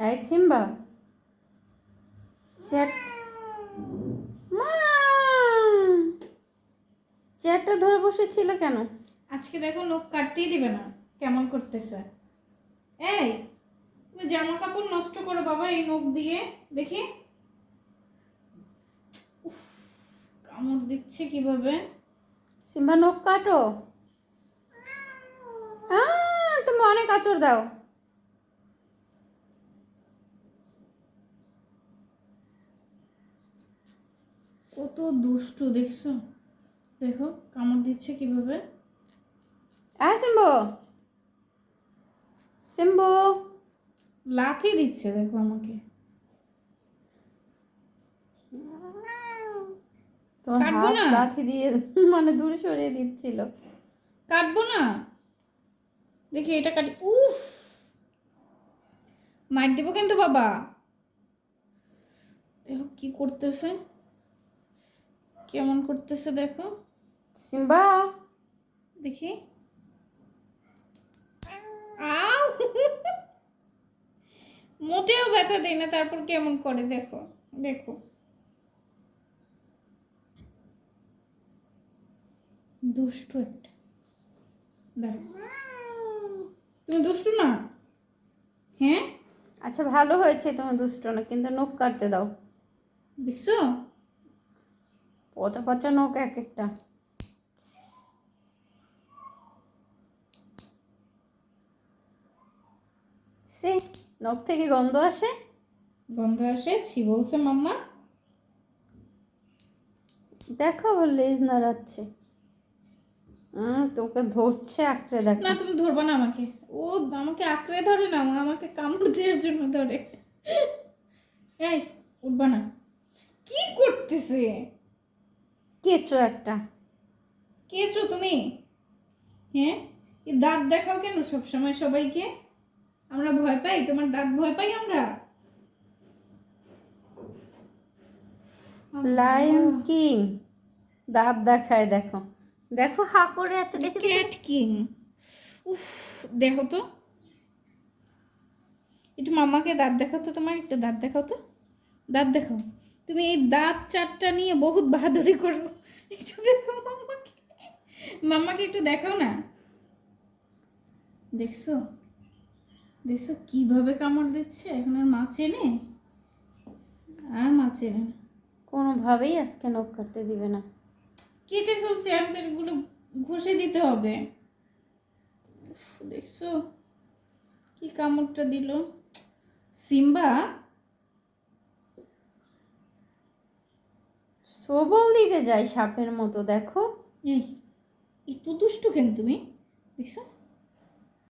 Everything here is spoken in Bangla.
এই সিম্বা। চ্যাট। মা! চেয়ারটা ধরে বসেছিল কেন? আজকে দেখো নখ কাটতেই দিবে না। কেমন করতেছে? এই তুমি জামা কাপড় নষ্ট করো বাবা এই নখ দিয়ে। দেখি। উফ, কামড় দিচ্ছে কীভাবে? সিম্বা নখ কাটো। তুমি অনেক আচর দাও। কত দুষ্টু দেখছ? দেখো কামড় দিচ্ছে কীভাবে? হ্যাঁ সিম্বো! সিম্বো! লাথি দিচ্ছে দেখো আমাকে। কাটবো না? লাথি দিয়ে মানে দূরে সরিয়ে দিচ্ছিল। কাটবো না? দেখি এটা কাটি উফ! মার দিব কিন্তু বাবা। দেখো কি করতেছে। কেমন করতেছে দেখো? সিম্বা। দেখি। মোটেও ব্যথা দেয় না তারপর কেমন করে দেখো দেখো। দুষ্টু একটা। তুমি দুষ্টু না? হ্যাঁ? আচ্ছা ভালো হয়েছে তোমার দুষ্ট না কিন্তু নখ কাটতে দাও। দেখছ? পচা পচা নখ এক একটা। সে নখ থেকে গন্ধ আসে? গন্ধ আসে ছি বলছে মাম্মা। দেখো আবার লেজ নাড়াচ্ছে। হুম তোকে ধরছে আঁকড়ে দেখ। না তুমি ধরবা না আমাকে। ও আমাকে আঁকড়ে ধরে না আমাকে কামড় দেওয়ার জন্য ধরে। এই উঠবা না। কি করতেছে? কেঁচো একটা। কেছো তুমি? হ্যাঁ? এই দাঁত দেখাও কেন সবসময় সবাইকে? আমরা ভয় পাই? তোমার দাঁত ভয় পাই আমরা? লায়ন কিং দাঁত দেখায় দেখো। দেখো হা করে আছে দেখি দেখি। ক্যাট কিং উফ দেখো তো। একটু মামাকে দাঁত দেখাও তো তোমার একটু দাঁত দেখাও তো। দাঁত দেখাও। তুমি এই দাঁত চারটা নিয়ে বহুত বাহাদুরি করো একটু দেখো মাম্মাকে মাম্মাকে একটু দেখাও না। দেখছ? দেখছ কীভাবে কামড় দিচ্ছে? এখন আর মা চেনে? আর মা চেনে না। কোনোভাবেই আজকে নখ কাটতে দিবে না। কেটে ফেলছে এগুলো ঘষে দিতে হবে। দেখছ? কি কামড়টা দিল? সিম্বা? সবল দিতে যায় সাপের মতো দেখো। এই এত দুষ্টু কেন তুমি? দেখছ?